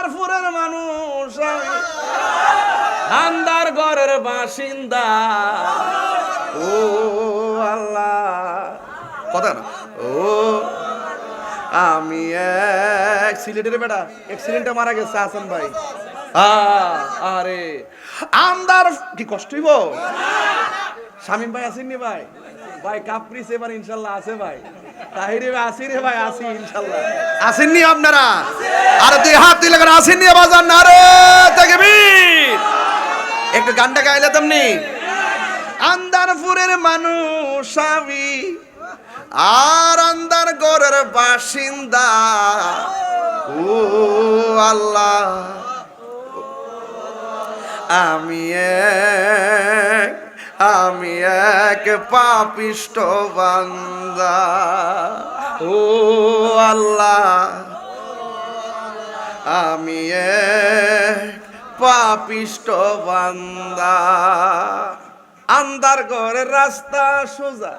আন্দারপুরের মানুষ আন্দার ঘরের বাসিন্দা। ও আল্লাহ। কথা না। ও, আমি এক সিলেটের বেটা। অ্যাক্সিডেন্টে মারা গেছে হাসান ভাই। আরে। আমদার কি কষ্ট হইব? শামিম ভাই আসেননি ভাই? ভাই কাপ্রিস এবার ইনশাল্লাহ আছে ভাই। তাহিরে আসি রে ভাই, আসি ইনশাল্লাহ। আসেননি আপনারা? আরে তুই হাত তুই লাগান আসেননি বাজার না রে তাকবীর একটু গানটা গাইলে তেমনি। আন্দারপুরের মানুষ আমি, আর আন্দার গড়ের বাসিন্দা। ও আল্লাহ, আমি আমি এক পাপিষ্ট বান্দা। ও আল্লাহ, আমি পাপিষ্ট বান্দা। আন্দার ঘরের রাস্তা সোজা,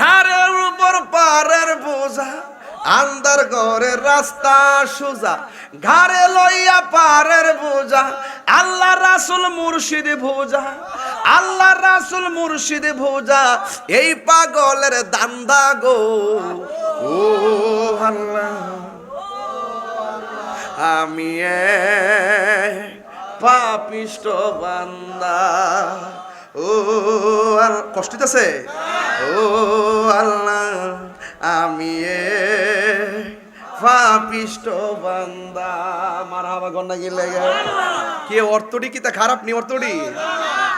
ঘাড়ের উপর পারের বোঝা। আন্দার ঘরের রাস্তা সোজা, ঘাড়ে লইয়া পারের বোঝা। আল্লাহ রাসুল মুর্শিদ ভোজা। আল্লাহ রাসুল মুর্শিদ ভোজা, এই পাগলের দান্দা গো। ও আল্লাহ, আমি পাপিষ্ট বান্দা। ও আর কষ্ট আছে ও আল্লাহ, আমি পাপিষ্ট বান্দা। মার হাবা গন্ডা গিলে। কে অর্থটি কি তা খারাপ নি অর্থটি?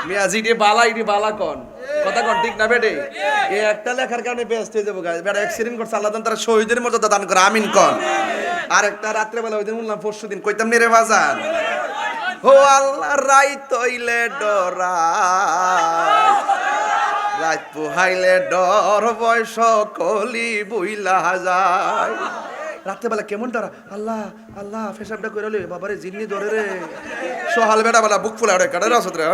মিয়াজি ডে বালা ইডি বালা কন। কথা কন, ঠিক না বেটে এই একটা লেখার কারণে ব্যস্ত হয়ে যাব গাছ বেটা অ্যাক্সিডেন্ট করছে, আল্লাহ তারা শহীদের মর্যাদা দান করে, আমিন কন। আর একটা রাত্রে বেলা ওই দিন বললাম, পরশু দিন, কইতাম নি রে বাজান? ও আল্লাহ রাই তৈলে ডরা। রাত পোহাইলে ডর, বয়স কলি বুইলা যায়। রাত্রেবেলা কেমন ডরা আল্লাহ আল্লাহ, ফেসাবটা করে লে বাবারে, জিন্নি ধরে রে। সোহাল বেটা বেলা বুক ফুলা রে কাটে রসত রে?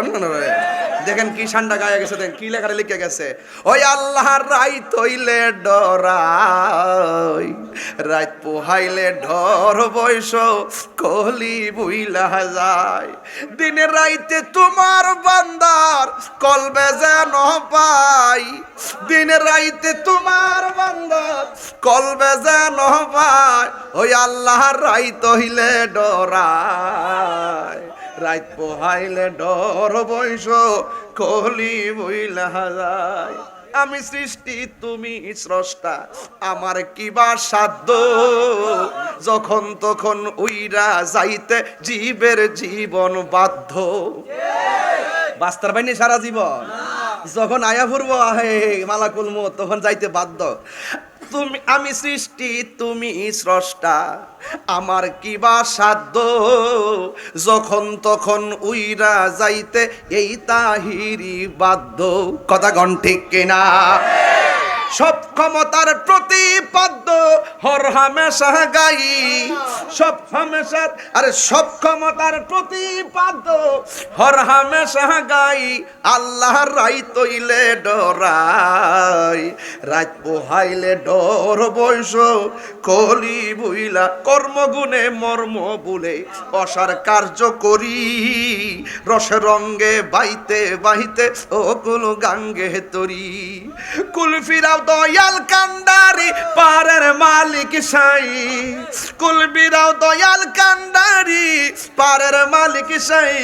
দেখেন কি ঠান্ডা গায়ে গেছে, দেখেন কি লেখাটা লিখে গেছে। ওই আল্লাহর রাই তৈলে ডরাই, রাত পোহাইলে ডর বয়স, কলি বুইলা যায়। দিনে রাইতে তোমার বান্দার কলবে যেন পাই দিনে রাইতে তোমার বান্দার কলবে যেন পাই ওই আল্লাহর রাই তহিলে ডরাই রাত পোহাইলে ডর বয়স কলি বইলা যায়। আমি সৃষ্টি, তুমি স্রষ্টা, আমার কিবা সাধ্য? যখন তখন উইরা যাইতে জীবের জীবন বাধ্য। বাস্তার বাইনি সারা জীবন। যখন আয়া ফুরবো, আহে মালাকুল মো তখন যাইতে বাধ্য। তুমি, আমি সৃষ্টি, তুমি স্রষ্টা, আমার কিবা সাধ্য? যখন তখন উইরা যাইতে এই তাহিরি বাধ্য। কথা গণ ঠিক কিনা? সব ক্ষমতার প্রতিপাদ্য হর হামেশা গাই। সব হামেশার আরে সব ক্ষমতার প্রতিপাদ্য হর হামেশা গাই। আল্লাহ রাই তৈলে ডরাই। রাত পোহাইলে ডর বয়স কলি বুইলা কর্মগুণে মর্ম বুলে। অসার কার্য করি, রসে রঙ্গে বাইতে বাইতে, ও কুল গাঙ্গে তরি। কুল ফিরাও দয়াল কান্ডারি পারের মালিক সাই। কুল ফিরাও দয়াল কান্ডারি পারের মালিক সাই।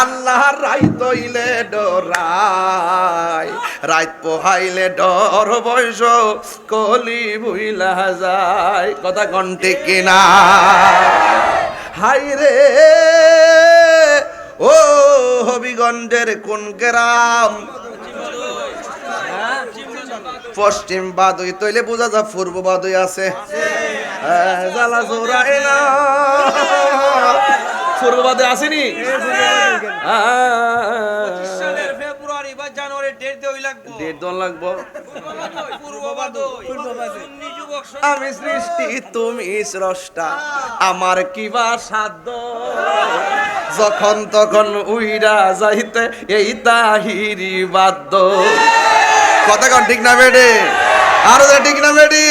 আল্লাহর রাই তৈলে ডরাই রাত পোহাইলে ডর বয়স, কলি বুইলা যায়। কথা কণ্ঠে কিনা? হাই রে, ও হবিগঞ্জের কোন গ্রাম? পশ্চিম বাদুই তৈলে বোঝা যা পূর্ব বাদই আছে। হ্যাঁ, জ্বালা পূর্ব বাদে আসেনি? আমি সৃষ্টি তুমি স্রষ্টা। আমার কিবা সাধ্য? যখন তখন উইরা যাইতে এই তাহিরি বাধ্য। কথা কন ঠিক না বেডে আরও ঠিক না বেডি